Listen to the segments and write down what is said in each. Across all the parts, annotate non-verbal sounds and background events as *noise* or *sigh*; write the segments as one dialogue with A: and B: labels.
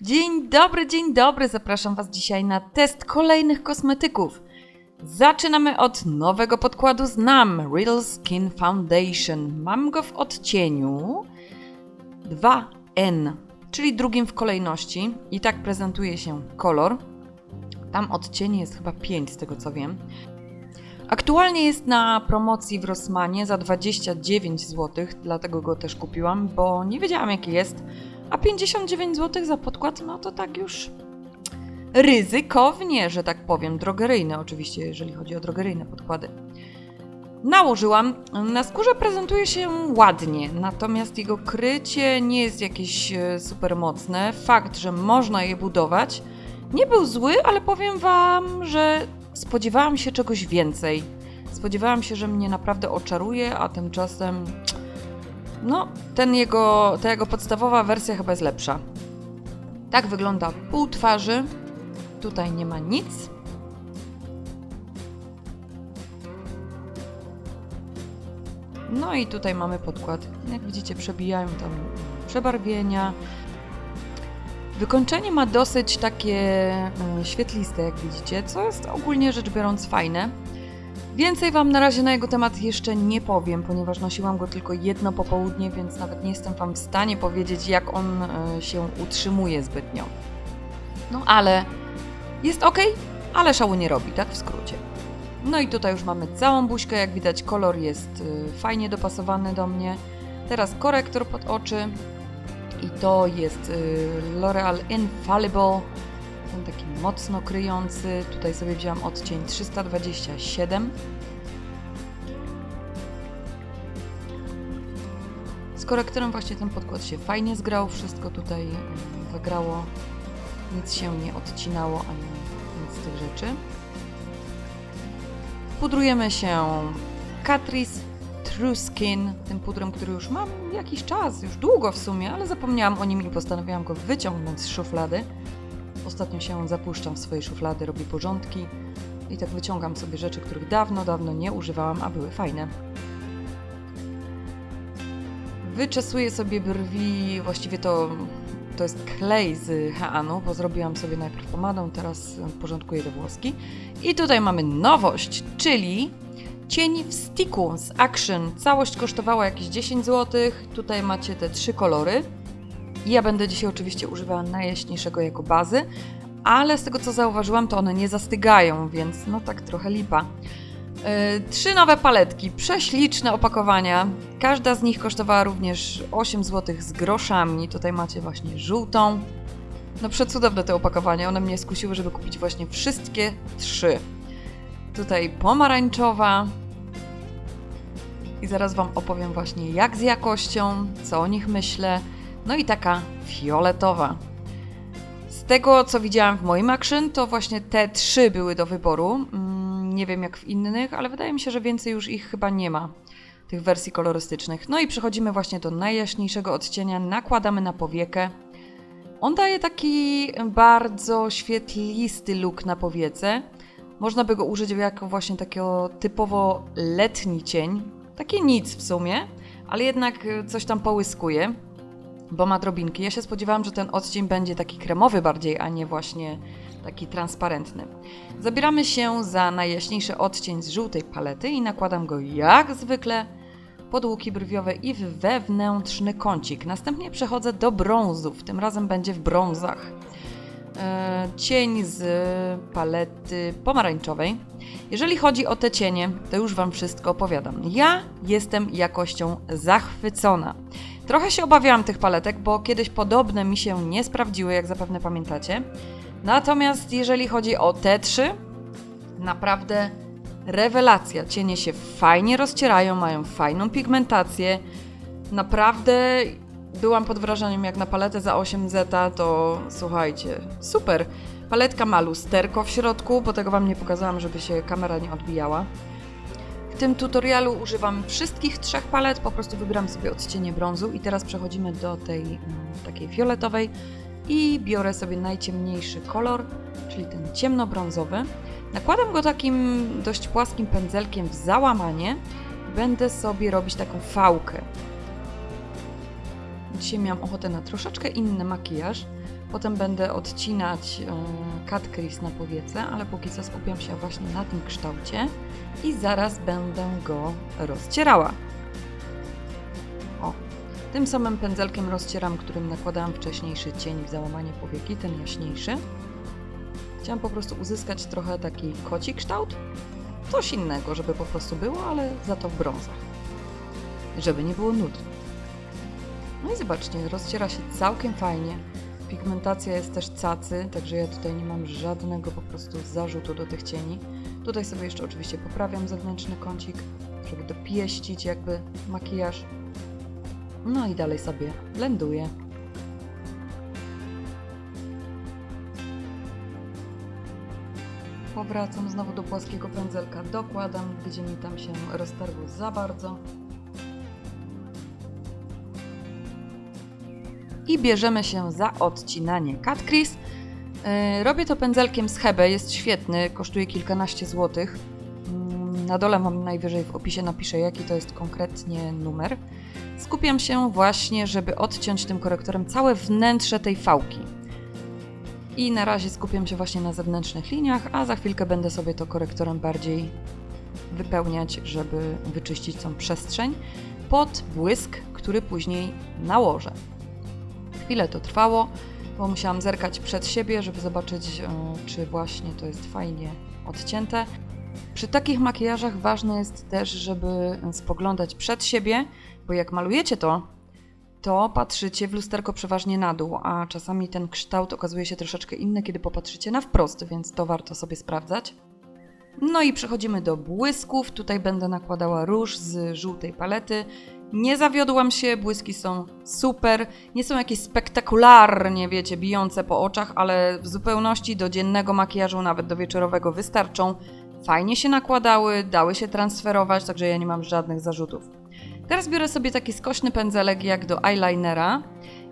A: Dzień dobry, dzień dobry. Zapraszam Was dzisiaj na test kolejnych kosmetyków. Zaczynamy od nowego podkładu z NAM Real Skin Foundation. Mam go w odcieniu 2N, czyli drugim w kolejności. I tak prezentuje się kolor. Tam odcieni jest chyba 5 z tego co wiem. Aktualnie jest na promocji w Rossmanie za 29 zł, dlatego go też kupiłam, bo nie wiedziałam jaki jest. A 59 zł za podkład, no to tak już ryzykownie, że tak powiem. Drogeryjne oczywiście, jeżeli chodzi o drogeryjne podkłady. Nałożyłam. Na skórze prezentuje się ładnie, natomiast jego krycie nie jest jakieś e, super mocne. Fakt, że można je budować, nie był zły, ale powiem Wam, że spodziewałam się czegoś więcej. Spodziewałam się, że mnie naprawdę oczaruje, a tymczasem no, ten jego, ta jego podstawowa wersja chyba jest lepsza. Tak wygląda pół twarzy. Tutaj nie ma nic. No i tutaj mamy podkład. Jak widzicie, przebijają tam przebarwienia. Wykończenie ma dosyć takie e, świetliste, jak widzicie, co jest ogólnie rzecz biorąc fajne. Więcej Wam na razie na jego temat jeszcze nie powiem, ponieważ nosiłam go tylko jedno popołudnie, więc nawet nie jestem Wam w stanie powiedzieć, jak on e, się utrzymuje zbytnio. No ale jest ok, ale szału nie robi, tak w skrócie. No i tutaj już mamy całą buźkę, jak widać kolor jest e, fajnie dopasowany do mnie. Teraz korektor pod oczy i to jest e, L'Oreal Infallible ten taki mocno kryjący. Tutaj sobie wziąłam odcień 327. Z korektorem właśnie ten podkład się fajnie zgrał, wszystko tutaj wygrało, nic się nie odcinało ani nic z tych rzeczy. Pudrujemy się Catrice True Skin, tym pudrem, który już mam jakiś czas, już długo w sumie, ale zapomniałam o nim i postanowiłam go wyciągnąć z szuflady. Ostatnio się zapuszczam w swojej szuflady, robię porządki i tak wyciągam sobie rzeczy, których dawno, dawno nie używałam, a były fajne. Wyczesuję sobie brwi, właściwie to, to jest klej z Haanu, bo zrobiłam sobie najpierw pomadą, teraz porządkuję te włoski. I tutaj mamy nowość, czyli cień w sticku z Action. Całość kosztowała jakieś 10 zł. Tutaj macie te trzy kolory. Ja będę dzisiaj oczywiście używała najjaśniejszego jako bazy, ale z tego co zauważyłam, to one nie zastygają, więc no tak trochę lipa. Yy, trzy nowe paletki, prześliczne opakowania. Każda z nich kosztowała również 8 zł z groszami. Tutaj macie właśnie żółtą. No przecudowne te opakowania, one mnie skusiły, żeby kupić właśnie wszystkie trzy. Tutaj pomarańczowa. I zaraz Wam opowiem właśnie jak z jakością, co o nich myślę no i taka fioletowa. Z tego, co widziałam w moim action, to właśnie te trzy były do wyboru. Mm, nie wiem jak w innych, ale wydaje mi się, że więcej już ich chyba nie ma, tych wersji kolorystycznych. No i przechodzimy właśnie do najjaśniejszego odcienia, nakładamy na powiekę. On daje taki bardzo świetlisty look na powiece. Można by go użyć jako właśnie takiego typowo letni cień. Takie nic w sumie, ale jednak coś tam połyskuje bo ma drobinki. Ja się spodziewałam, że ten odcień będzie taki kremowy bardziej, a nie właśnie taki transparentny. Zabieramy się za najjaśniejszy odcień z żółtej palety i nakładam go jak zwykle pod łuki brwiowe i w wewnętrzny kącik. Następnie przechodzę do brązów, tym razem będzie w brązach. E, cień z palety pomarańczowej. Jeżeli chodzi o te cienie, to już Wam wszystko opowiadam. Ja jestem jakością zachwycona. Trochę się obawiałam tych paletek, bo kiedyś podobne mi się nie sprawdziły, jak zapewne pamiętacie. Natomiast jeżeli chodzi o te trzy, naprawdę rewelacja. Cienie się fajnie rozcierają, mają fajną pigmentację. Naprawdę byłam pod wrażeniem, jak na paletę za 8 zeta, to słuchajcie, super. Paletka ma lusterko w środku, bo tego Wam nie pokazałam, żeby się kamera nie odbijała. W tym tutorialu używam wszystkich trzech palet, po prostu wybieram sobie odcienie brązu i teraz przechodzimy do tej mm, takiej fioletowej i biorę sobie najciemniejszy kolor, czyli ten ciemnobrązowy. Nakładam go takim dość płaskim pędzelkiem w załamanie. Będę sobie robić taką fałkę. Dzisiaj miałam ochotę na troszeczkę inny makijaż, Potem będę odcinać e, cut crease na powiece, ale póki co skupiam się właśnie na tym kształcie i zaraz będę go rozcierała. O, tym samym pędzelkiem rozcieram, którym nakładałam wcześniejszy cień w załamanie powieki, ten jaśniejszy. Chciałam po prostu uzyskać trochę taki koci kształt, coś innego, żeby po prostu było, ale za to w brązach. Żeby nie było nudno. No i zobaczcie, rozciera się całkiem fajnie. Pigmentacja jest też cacy, także ja tutaj nie mam żadnego po prostu zarzutu do tych cieni. Tutaj sobie jeszcze oczywiście poprawiam zewnętrzny kącik, żeby dopieścić jakby makijaż. No i dalej sobie blenduję. Powracam znowu do płaskiego pędzelka, dokładam, gdzie mi tam się roztarło za bardzo. I bierzemy się za odcinanie cut crease. Yy, Robię to pędzelkiem z Hebe, jest świetny, kosztuje kilkanaście złotych. Mm, Na dole mam najwyżej w opisie napiszę jaki to jest konkretnie numer. Skupiam się właśnie, żeby odciąć tym korektorem całe wnętrze tej fałki. I na razie skupiam się właśnie na zewnętrznych liniach, a za chwilkę będę sobie to korektorem bardziej wypełniać, żeby wyczyścić tą przestrzeń pod błysk, który później nałożę. Chwilę to trwało, bo musiałam zerkać przed siebie, żeby zobaczyć, e, czy właśnie to jest fajnie odcięte. Przy takich makijażach ważne jest też, żeby spoglądać przed siebie, bo jak malujecie to, to patrzycie w lusterko przeważnie na dół, a czasami ten kształt okazuje się troszeczkę inny, kiedy popatrzycie na wprost, więc to warto sobie sprawdzać. No i przechodzimy do błysków. Tutaj będę nakładała róż z żółtej palety. Nie zawiodłam się, błyski są super. Nie są jakieś spektakularnie, wiecie, bijące po oczach, ale w zupełności do dziennego makijażu, nawet do wieczorowego wystarczą. Fajnie się nakładały, dały się transferować, także ja nie mam żadnych zarzutów. Teraz biorę sobie taki skośny pędzelek jak do eyelinera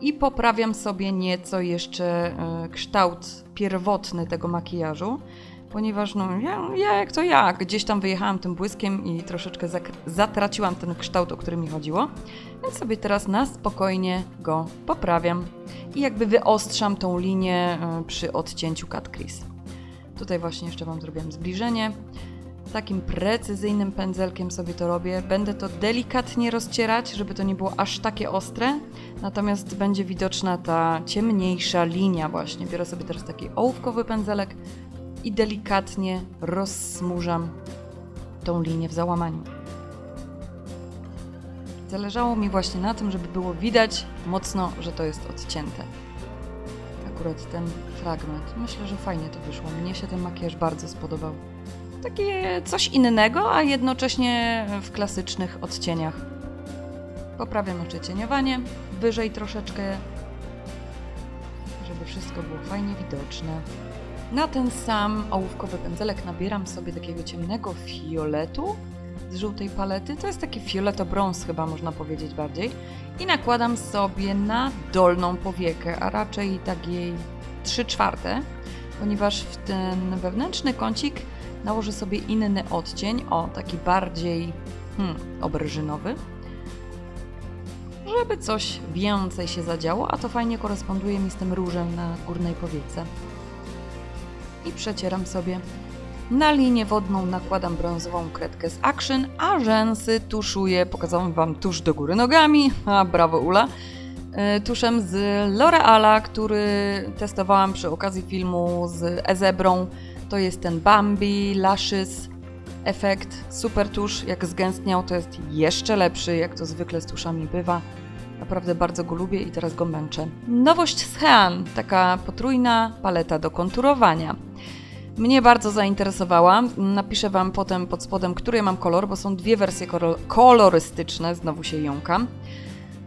A: i poprawiam sobie nieco jeszcze e, kształt pierwotny tego makijażu, ponieważ no ja, ja jak to ja, gdzieś tam wyjechałam tym błyskiem i troszeczkę zatraciłam ten kształt, o który mi chodziło, więc sobie teraz na spokojnie go poprawiam i jakby wyostrzam tą linię e, przy odcięciu cut crease. Tutaj właśnie jeszcze Wam zrobiłam zbliżenie. Takim precyzyjnym pędzelkiem sobie to robię. Będę to delikatnie rozcierać, żeby to nie było aż takie ostre. Natomiast będzie widoczna ta ciemniejsza linia właśnie. Biorę sobie teraz taki ołówkowy pędzelek i delikatnie rozsmużam tą linię w załamaniu. Zależało mi właśnie na tym, żeby było widać mocno, że to jest odcięte. Akurat ten fragment. Myślę, że fajnie to wyszło. Mnie się ten makijaż bardzo spodobał takie coś innego, a jednocześnie w klasycznych odcieniach. Poprawiam jeszcze cieniowanie, wyżej troszeczkę, żeby wszystko było fajnie widoczne. Na ten sam ołówkowy pędzelek nabieram sobie takiego ciemnego fioletu z żółtej palety. To jest taki fioleto-brąz chyba można powiedzieć bardziej. I nakładam sobie na dolną powiekę, a raczej takiej 3 czwarte, ponieważ w ten wewnętrzny kącik nałożę sobie inny odcień, o taki bardziej hmm, obrżynowy, żeby coś więcej się zadziało, a to fajnie koresponduje mi z tym różem na górnej powiece. I przecieram sobie. Na linię wodną nakładam brązową kredkę z Action, a rzęsy tuszuję, pokazałam Wam tusz do góry nogami, *laughs* a brawo Ula, y, tuszem z L'Oreala, który testowałam przy okazji filmu z Ezebrą. To jest ten Bambi Lashes efekt. Super tusz, jak zgęstniał, to jest jeszcze lepszy, jak to zwykle z tuszami bywa. Naprawdę bardzo go lubię i teraz go męczę. Nowość z Hean, taka potrójna paleta do konturowania. Mnie bardzo zainteresowała. Napiszę Wam potem pod spodem, który mam kolor, bo są dwie wersje kolor- kolorystyczne, znowu się jąkam.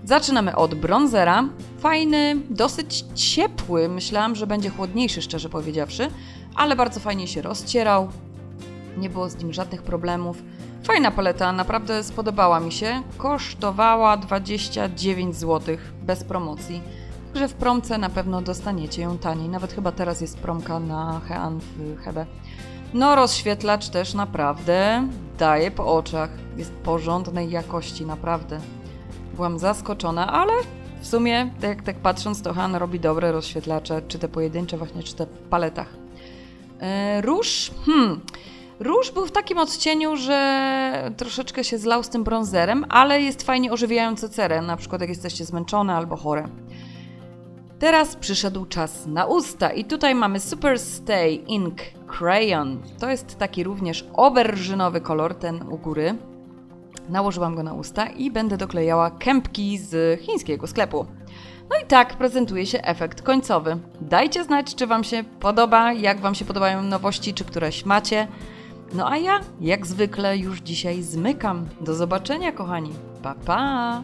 A: Zaczynamy od bronzera. Fajny, dosyć ciepły. Myślałam, że będzie chłodniejszy, szczerze powiedziawszy, ale bardzo fajnie się rozcierał. Nie było z nim żadnych problemów. Fajna paleta, naprawdę spodobała mi się. Kosztowała 29 zł bez promocji. Także w promce na pewno dostaniecie ją taniej. Nawet chyba teraz jest promka na Hean w Hebe. No, rozświetlacz też naprawdę daje po oczach. Jest porządnej jakości, naprawdę. Byłam zaskoczona, ale W sumie, tak, tak patrząc, to Han robi dobre rozświetlacze, czy te pojedyncze właśnie, czy te w paletach. E, róż? Hmm. Róż był w takim odcieniu, że troszeczkę się zlał z tym brązerem, ale jest fajnie ożywiający cerę, na przykład jak jesteście zmęczone albo chore. Teraz przyszedł czas na usta i tutaj mamy Super Stay Ink Crayon. To jest taki również oberżynowy kolor, ten u góry. Nałożyłam go na usta i będę doklejała kępki z chińskiego sklepu. No i tak prezentuje się efekt końcowy. Dajcie znać, czy Wam się podoba, jak Wam się podobają nowości, czy któreś macie. No a ja, jak zwykle, już dzisiaj zmykam. Do zobaczenia, kochani. Pa, pa!